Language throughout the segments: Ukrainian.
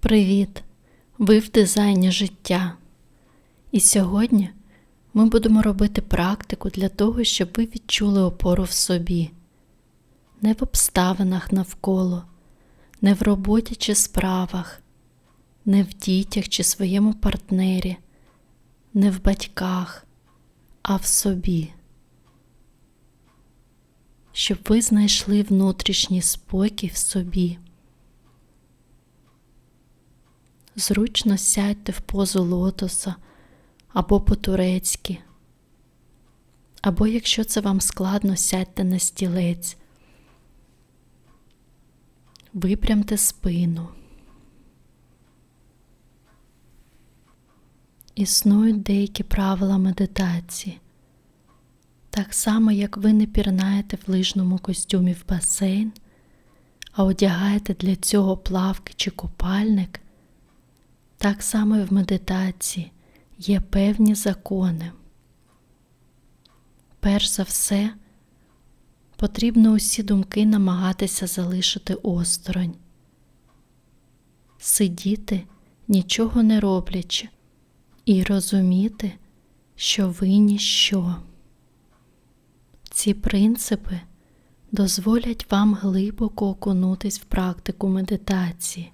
Привіт! Ви в дизайні життя. І сьогодні ми будемо робити практику для того, щоб ви відчули опору в собі, не в обставинах навколо, не в роботі чи справах, не в дітях чи своєму партнері, не в батьках, а в собі. Щоб ви знайшли внутрішній спокій в собі. Зручно сядьте в позу лотоса або по-турецьки. Або, якщо це вам складно, сядьте на стілець, випрямте спину. Існують деякі правила медитації. Так само, як ви не пірнаєте в лижному костюмі в басейн, а одягаєте для цього плавки чи купальник. Так само і в медитації є певні закони. Перш за все, потрібно усі думки намагатися залишити осторонь, сидіти, нічого не роблячи, і розуміти, що ви ніщо. Ці принципи дозволять вам глибоко окунутись в практику медитації.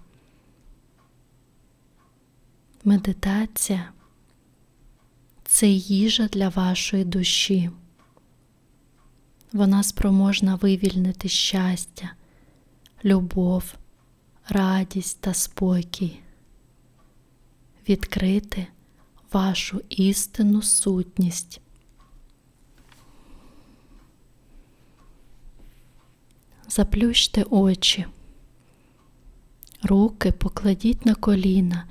Медитація це їжа для вашої душі. Вона спроможна вивільнити щастя, любов, радість та спокій, відкрити вашу істинну сутність. Заплющте очі, руки покладіть на коліна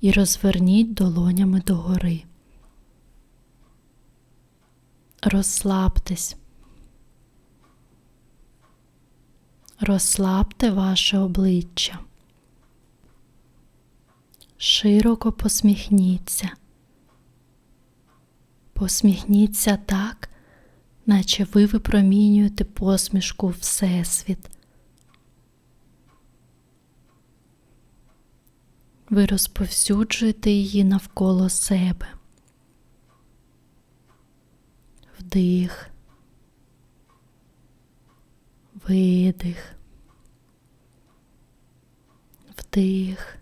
і розверніть долонями догори. Розслабтесь. Розслабте ваше обличчя. Широко посміхніться. Посміхніться так, наче ви випромінюєте посмішку Всесвіт. Ви розповсюджуєте її навколо себе. Вдих, видих, вдих,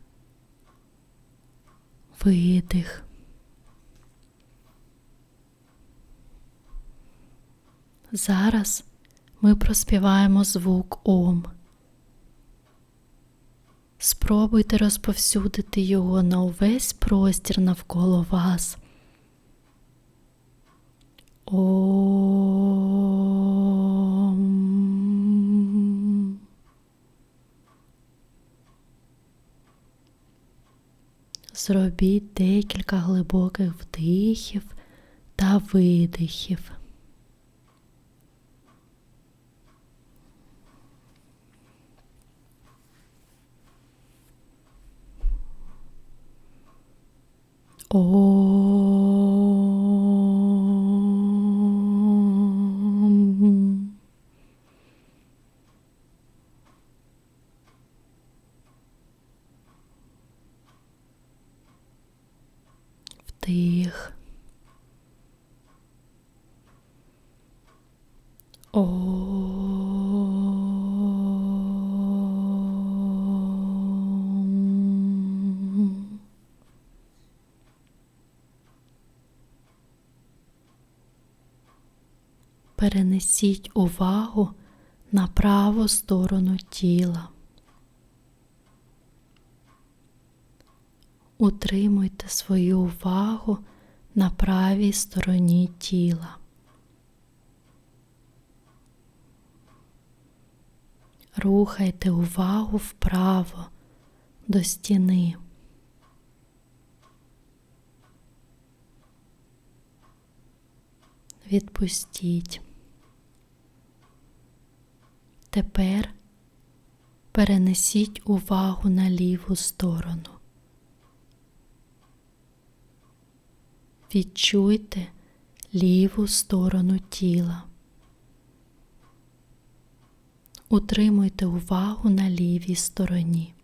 видих. Зараз ми проспіваємо звук Ом. Спробуйте розповсюдити його на увесь простір навколо вас. Ом. Зробіть декілька глибоких вдихів та видихів. Ом. Вдих. Перенесіть увагу на праву сторону тіла. Утримуйте свою увагу на правій стороні тіла. Рухайте увагу вправо до стіни. Відпустіть. Тепер перенесіть увагу на ліву сторону. Відчуйте ліву сторону тіла. Утримуйте увагу на лівій стороні.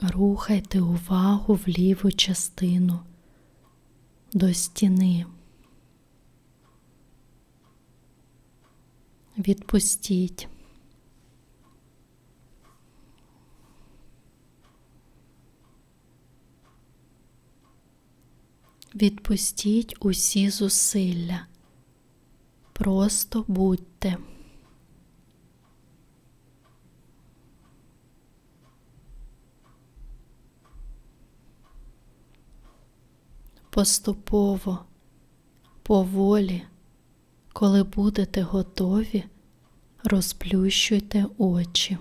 Рухайте увагу в ліву частину до стіни. Відпустіть. Відпустіть усі зусилля. Просто будьте. Поступово, поволі, коли будете готові, розплющуйте очі.